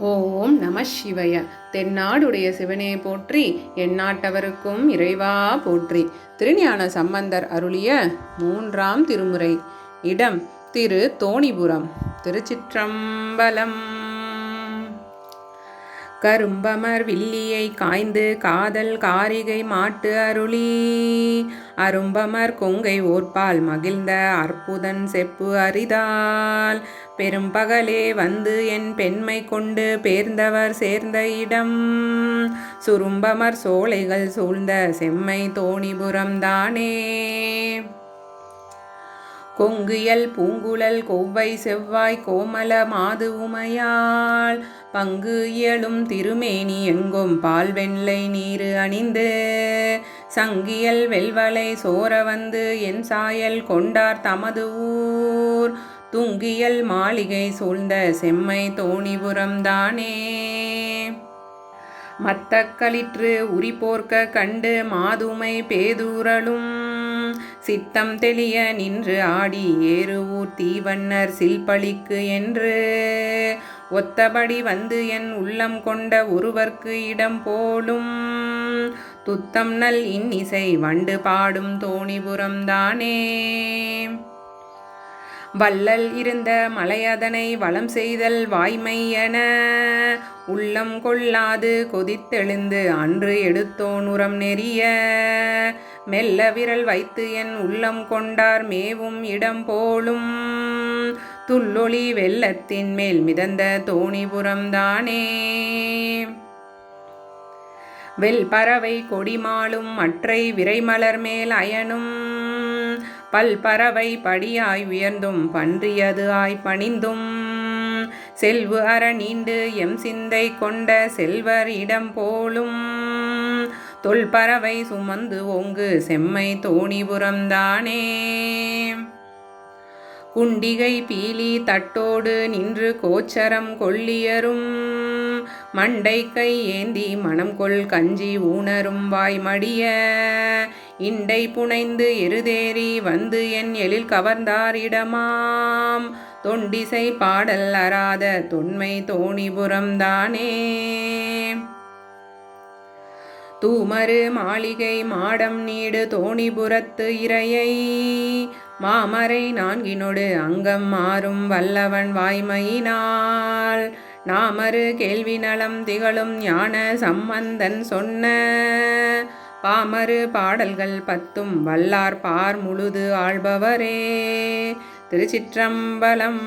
ஓம் நம சிவய. தென்னாடுடைய சிவனே போற்றி எந்நாட்டவருக்கும் இறைவா போற்றி. திருஞான சம்பந்தர் அருளிய மூன்றாம் திருமுறை. இடம் திரு தோணிபுரம் திருச்சிற்றம்பலம். கரும்பமர் வில்லியை காய்ந்து காதல் காரிகை மாட்டு அருளி. அரும்பமர் கொங்கை ஓர்பால் மகிழ்ந்த அற்புதன் செப்பு அரிதால். பெரும்பகலே வந்து என் பெண்மை கொண்டு பேர்ந்தவர் சேர்ந்த இடம். சுரும்பமர் சோலைகள் சூழ்ந்த செம்மை தோணிபுரம் தானே. கொங்குயல் பூங்குழல் கொவ்வை செவ்வாய் கோமல மாது உமையாள். பங்கு இயலும் திருமேனி எங்கும் பால் வெள்ளை நீரு அணிந்து. சங்கியல் வெல்வலை சோர வந்து என் சாயல் கொண்டார் தமது ஊர். துங்கியல் மாளிகை சூழ்ந்த செம்மை தோணிபுரம் தானே மத்தக்களிற்று உரி போர்க்க கண்டு மாதுமை பேதூரலும் சித்தம் தெளிய நின்று ஆடி ஏறுவூர் தீவண்ணர் சில்பளிக்கு என்று. ஒத்தபடி வந்து என் உள்ளம் கொண்ட ஒருவர்க்கு இடம் போலும். துத்தம் நல் இன்னிசை வண்டு பாடும் தோணிபுரம் தானே. வள்ளல் இருந்த மலையதனை வளம் செய்தல் வாய்மை என. உள்ளம் கொள்ளாது கொதித்தெழுந்து அன்று எடுத்தோன் உரம் நெறிய. மெல்ல விரல் வைத்து என் உள்ளம் கொண்டார் மேவும் இடம் போலும். துள்ளொளி வெள்ளத்தின் மேல் மிதந்த தோணிபுரம் தானே வெல் பறவை கொடிமாலும் மற்றை விரைமலர் மேல் அயனும். பல் பறவை படியாய் உயர்ந்தும் பன்றியது ஆய் பணிந்தும். செல்வு அற நீண்டு எம் சிந்தை கொண்ட செல்வர் இடம் போலும். தொல்பறவை சுமந்து ஓங்கு செம்மை தோணிபுரம்தானே குண்டிகை பீலி தட்டோடு நின்று கோச்சரம் கொள்ளியரும். மண்டை கை ஏந்தி மனம் கொள் கஞ்சி ஊனரும் வாய்மடிய. இண்டை புனைந்து எருதேறி வந்து என் எழில் கவர்ந்தாரிடமாம் தொண்டிசை பாடல் அறாத தொன்மை தோணிபுரம் தானே தூமரு மாளிகை மாடம் நீடு தோணிபுரத்து இறையை. மாமரை நான்கினொடு அங்கம் மாறும் வல்லவன் வாய்மையினால். நாமரு கேள்வி நலம் திகழும் ஞான சம்பந்தன் சொன்ன பாமரு பாடல்கள் பத்தும் வல்லார் பார் முழுது ஆள்பவரே. திருச்சிற்றம்பலம்